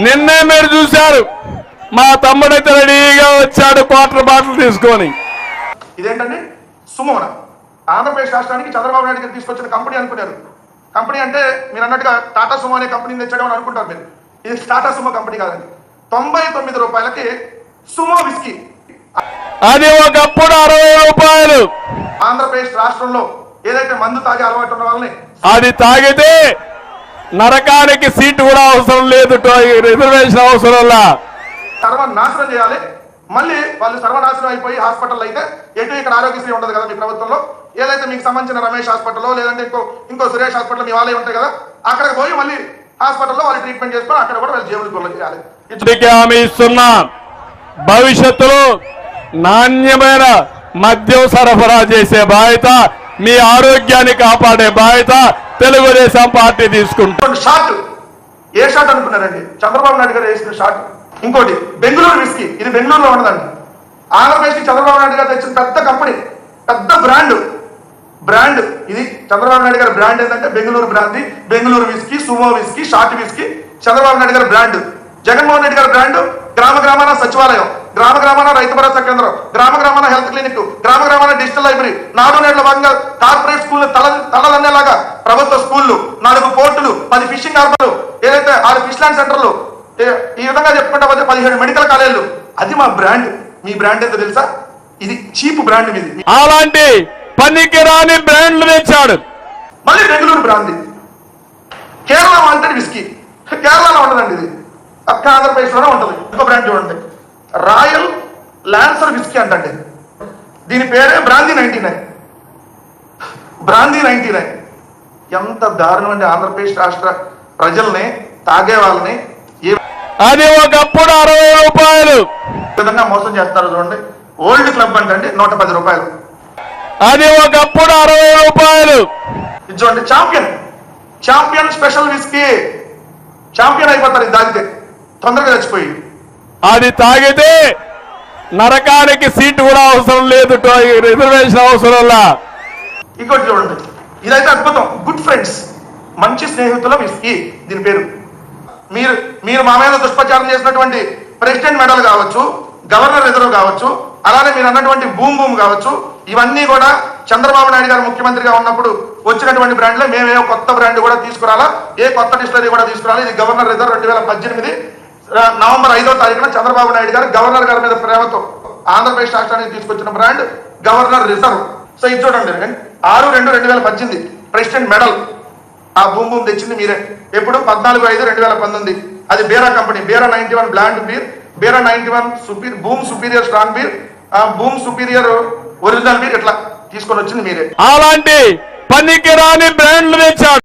నిన్నే మీరు చూశారు. మా తమ్ముడైతే రెడీగా వచ్చాడు క్వార్టర్ బాటిల్ తీసుకొని. ఇదేంటండి? సుమోన. ఆంధ్రప్రదేశ్ రాష్ట్రానికి చంద్రబాబు నాయుడు గారు తీసుకొచ్చిన కంపెనీ అనుకున్నారు కంపెనీ అంటే మీరు అన్నట్టుగా టాటా సుమో అనే కంపెనీని తెచ్చడం అని అనుకుంటారు మీరు. ఇది టాటా సుమో కంపెనీ కాదండి. తొంభై తొమ్మిది రూపాయలకి సుమో విస్కీ. అది ఒకప్పుడు అరవై రూపాయలు. ఆంధ్రప్రదేశ్ రాష్ట్రంలో ఏదైతే మందు తాగే అలవాటు ఉన్న వాళ్ళని అది తాగితే నరకానికి సీటు కూడా అవసరం లేదు రిజర్వేషన్ అవసరంలా సర్వనాశనం చేయాలి. మళ్ళీ వాళ్ళు సర్వనాశనం అయిపోయి హాస్పిటల్ అయితే ఎటు ఇక్కడ ఆరోగ్యశ్రీ ఉండదు కదా మీ ప్రభుత్వంలో. ఏదైతే మీకు సంబంధించిన రమేష్ హాస్పిటల్లో లేదంటే ఇంకో ఇంకో సురేష్ హాస్పిటల్ మీ వాళ్ళే ఉంటాయి కదా అక్కడికి పోయి మళ్ళీ హాస్పిటల్లో వాళ్ళు ట్రీట్మెంట్ చేసుకొని అక్కడ కూడా వాళ్ళు జేబులు గొల్ల చేయాలి. ఇది ఇంటికి హామీ ఇస్తున్నా భవిష్యత్తులో నాణ్యమైన మద్యం సరఫరా చేసే బాధ్యత మీ ఆరోగ్యాన్ని కాపాడే బాధ్యత తెలుగుదేశం పార్టీ తీసుకుంటుంది. షాట్ ఏ షాట్ అనుకున్నారండి? చంద్రబాబు నాయుడు గారు వేసిన షాట్. ఇంకోటి బెంగళూరు విస్కీ ఇది బెంగళూరులో ఉండదండి ఆంధ్రప్రదేశ్కి చంద్రబాబు నాయుడు గారు తెచ్చిన పెద్ద కంపెనీ పెద్ద బ్రాండ్ బ్రాండ్ ఇది చంద్రబాబు నాయుడు గారి బ్రాండ్ ఏంటంటే Bengaluru brandy Bengaluru whisky sumo whisky short whisky Chandrababu Naidu గారి బ్రాండ్ జగన్మోహన్ రెడ్డి గారి బ్రాండ్ గ్రామ గ్రామాన సచివాలయం గ్రామ గ్రామాన రైతు భరోసా కేంద్రం గ్రామ గ్రామ హెల్త్ క్లినిక్ గ్రామ గ్రామాన డిజిటల్ లైబ్రరీ నాడు నేడులో భాగంగా కార్పొరేట్ స్కూల్ తల తలలన్నేలాగా ప్రభుత్వ స్కూళ్ళు నాలుగు పోర్టులు పది ఫిషింగ్ హార్బర్లు ఏదైతే ఆరు ఫిష్ ల్యాండ్ సెంటర్లు ఈ విధంగా చెప్పుకుంటా పోతే పదిహేడు మెడికల్ కాలేజీలు అది మా బ్రాండ్ మీ బ్రాండ్ ఏంటో తెలుసా? ఇది చీప్ బ్రాండ్ మీది. అలాంటి పనికి రాని బ్రాండ్లు తెచ్చాడు. మళ్ళీ Bengaluru brandy Kerala wanted whisky కేరళలో ఉండదండి ఇది. పక్క ఆంధ్రప్రదేశ్లోనే ఉంటుంది. ఇంకో బ్రాండ్ చూడండి. రాయల్ లాన్సర్ విస్కీ అంటండి. దీని పేరే brandy ninety nine. Brandy ninety nine. ఎంత దారుణం అండి ఆంధ్రప్రదేశ్ రాష్ట్ర ప్రజల్ని తాగే వాళ్ళని అది ఒకప్పుడు అరవై రూపాయలు. విధంగా మోసం చేస్తారో చూడండి. ఓల్డ్ క్లబ్ అంటే నూట పది రూపాయలు. అది ఒకప్పుడు అరవై రూపాయలు. ఇది చూడండి champion. Champion special whisky. Champion అయిపోతారు ఇది తాగితే తొందరగా చచ్చిపోయి. అది తాగితే నరకానికి సీటు కూడా అవసరం లేదు రిజర్వేషన్ అవసరం ఇంకోటి చూడండి. ఇదైతే అద్భుతం. గుడ్ ఫ్రెండ్స్ మంచి స్నేహితుల విస్కీ దీని పేరు. మీరు మీరు మా మీద దుష్ప్రచారం చేసినటువంటి ప్రెసిడెంట్ మెడల్ కావచ్చు గవర్నర్ రిజర్వ్ కావచ్చు అలానే మీరు అన్నటువంటి భూమి భూమ్ కావచ్చు ఇవన్నీ కూడా చంద్రబాబు నాయుడు గారు ముఖ్యమంత్రిగా ఉన్నప్పుడు వచ్చినటువంటి బ్రాండ్లే మేమే కొత్త బ్రాండ్ కూడా తీసుకురాలా ఏ కొత్త డిస్టరీ కూడా తీసుకురాలా ఇది గవర్నర్ రిజర్వ్ రెండు వేల పద్దెనిమిది నవంబర్ ఐదో తారీఖున చంద్రబాబు నాయుడు గారు గవర్నర్ గారి మీద ప్రేమతో ఆంధ్రప్రదేశ్ రాష్ట్రానికి తీసుకొచ్చిన బ్రాండ్ గవర్నర్ రిజర్వ్. సో ఇది చూడండి ఆరు రెండు రెండు వేల పద్దెనిమిది ప్రెసిడెంట్ మెడల్. ఆ భూమి భూమి తెచ్చింది మీరే. ఎప్పుడు? పద్నాలుగు ఐదు రెండు వేల పంతొమ్మిది. అది Bira company Bira ninety one blonde beer Bira ninety one super boom superior strong beer boom superior original beer ఇట్లా తీసుకొని వచ్చింది మీరే. అలాంటి పనికిరాని బ్రాండ్లు తెచ్చాడు